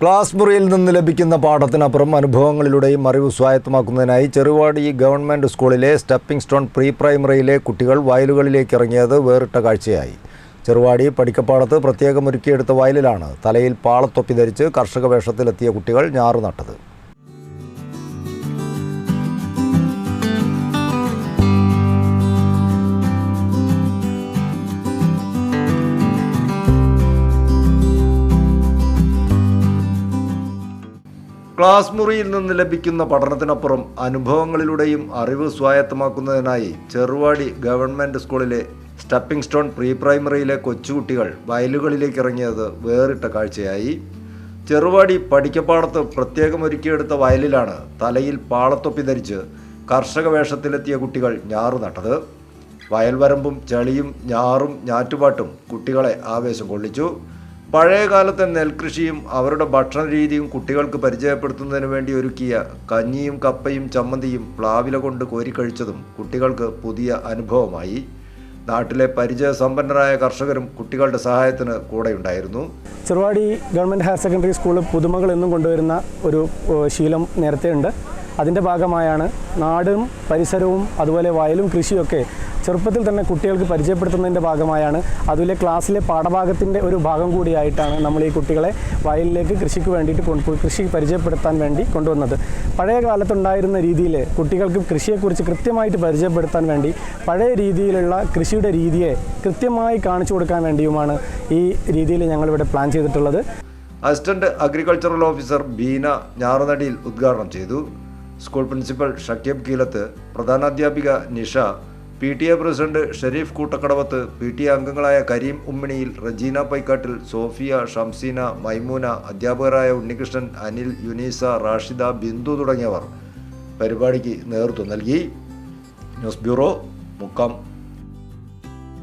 Class മുറിയിൽ നിന്ന് ലഭിക്കുന്ന പാഠത്തിനപ്പുറം അനുഭവങ്ങളിലൂടെയും അറിവ് സ്വായത്തമാക്കുന്നതിനായി ചെറുവാടി ഗവൺമെന്റ് സ്കൂളിലെ സ്റ്റെപ്പിംഗ് സ്റ്റോൺ പ്രീ പ്രൈമറിയിലെ കുട്ടികൾ വയലുകളിലേക്ക് ഇറങ്ങിയത് വേറിട്ട കാഴ്ചയായി. ചെറുവാടി പടിക്കപ്പാടത്ത് പ്രത്യേകം ഒരുക്കിയെടുത്ത വയലിലാണ് തലയിൽ പാളത്തൊപ്പി ധരിച്ച് കർഷക വേഷത്തിലെത്തിയ കുട്ടികൾ ഞാറു നട്ടത് ക്ലാസ് മുറിയിൽ നിന്ന് ലഭിക്കുന്ന പഠനത്തിനപ്പുറം അനുഭവങ്ങളിലൂടെയും അറിവ് സ്വായത്തമാക്കുന്നതിനായി ചെറുവാടി ഗവൺമെന്റ് സ്കൂളിലെ സ്റ്റെപ്പിംഗ് സ്റ്റോൺ പ്രീ പ്രൈമറിയിലെ കൊച്ചുകുട്ടികൾ വയലുകളിലേക്ക് ഇറങ്ങിയത് വേറിട്ട കാഴ്ചയായി. ചെറുവാടി പഠിക്കപ്പാടത്ത് പ്രത്യേകം ഒരുക്കിയെടുത്ത വയലിലാണ് തലയിൽ പാളത്തൊപ്പി ധരിച്ച് കർഷക വേഷത്തിലെത്തിയ കുട്ടികൾ ഞാറു നട്ടത്. വയൽവരമ്പും ചെളിയും ഞാറും ഞാറ്റുപാട്ടും കുട്ടികളെ ആവേശം കൊള്ളിച്ചു. പഴയ കാലത്തെ നെൽകൃഷിയും അവരുടെ ഭക്ഷണ രീതിയും കുട്ടികൾക്ക് പരിചയപ്പെടുത്തുന്നതിന് വേണ്ടി ഒരുക്കിയ കഞ്ഞിയും കപ്പയും ചമ്മന്തിയും പ്ലാവില കൊണ്ട് കോരിക്കഴിച്ചതും കുട്ടികൾക്ക് പുതിയ അനുഭവമായി. നാട്ടിലെ പരിചയസമ്പന്നരായ കർഷകരും കുട്ടികളുടെ സഹായത്തിന് കൂടെയുണ്ടായിരുന്നു. Cheruvadi government higher secondary school പുതുമകൾ എന്നും കൊണ്ടുവരുന്ന ഒരു ശീലം നേരത്തെ ഉണ്ട് അതിന്റെ ഭാഗമായാണ് നാടും പരിസരവും അതുപോലെ വയലും കൃഷിയൊക്കെ ചെറുപ്പത്തിൽ തന്നെ കുട്ടികൾക്ക് പരിചയപ്പെടുത്തുന്നതിന്റെ ഭാഗമായാണ്. അതുപോലെ ക്ലാസ്സിലെ പാഠഭാഗത്തിന്റെ ഒരു ഭാഗം കൂടിയായിട്ടാണ് നമ്മൾ ഈ കുട്ടികളെ വയലിലേക്ക് കൃഷിക്ക് വേണ്ടിയിട്ട് കൊണ്ടുപോയി കൃഷി പരിചയപ്പെടുത്താൻ വേണ്ടി കൊണ്ടുവന്നത്. പഴയ കാലത്തുണ്ടായിരുന്ന രീതിയിൽ കുട്ടികൾക്ക് കൃഷിയെക്കുറിച്ച് കൃത്യമായിട്ട് പരിചയപ്പെടുത്താൻ വേണ്ടി പഴയ രീതിയിലുള്ള കൃഷിയുടെ രീതിയെ കൃത്യമായി കാണിച്ചു കൊടുക്കാൻ വേണ്ടിയുമാണ് ഈ രീതിയിൽ ഞങ്ങളിവിടെ പ്ലാൻ ചെയ്തിട്ടുള്ളത്. അസിസ്റ്റന്റ് അഗ്രികൾച്ചറൽ ഓഫീസർ ബീന ഞാറുനടിയിൽ ഉദ്ഘാടനം ചെയ്തു. School principal Shakeeb Keelath പ്രധാനാധ്യാപിക Nisha P T A president Sharif Koottakkadavath P T A അംഗങ്ങളായ കരീം ഉമ്മിണിയിൽ റജീന പൈക്കാട്ടിൽ സോഫിയ ഷംസീന മൈമൂന അധ്യാപകരായ ഉണ്ണികൃഷ്ണൻ അനിൽ യുനീസ റാഷിദ ബിന്ദു തുടങ്ങിയവർ പരിപാടിക്ക് നേതൃത്വം നൽകി. News bureau Mukkam.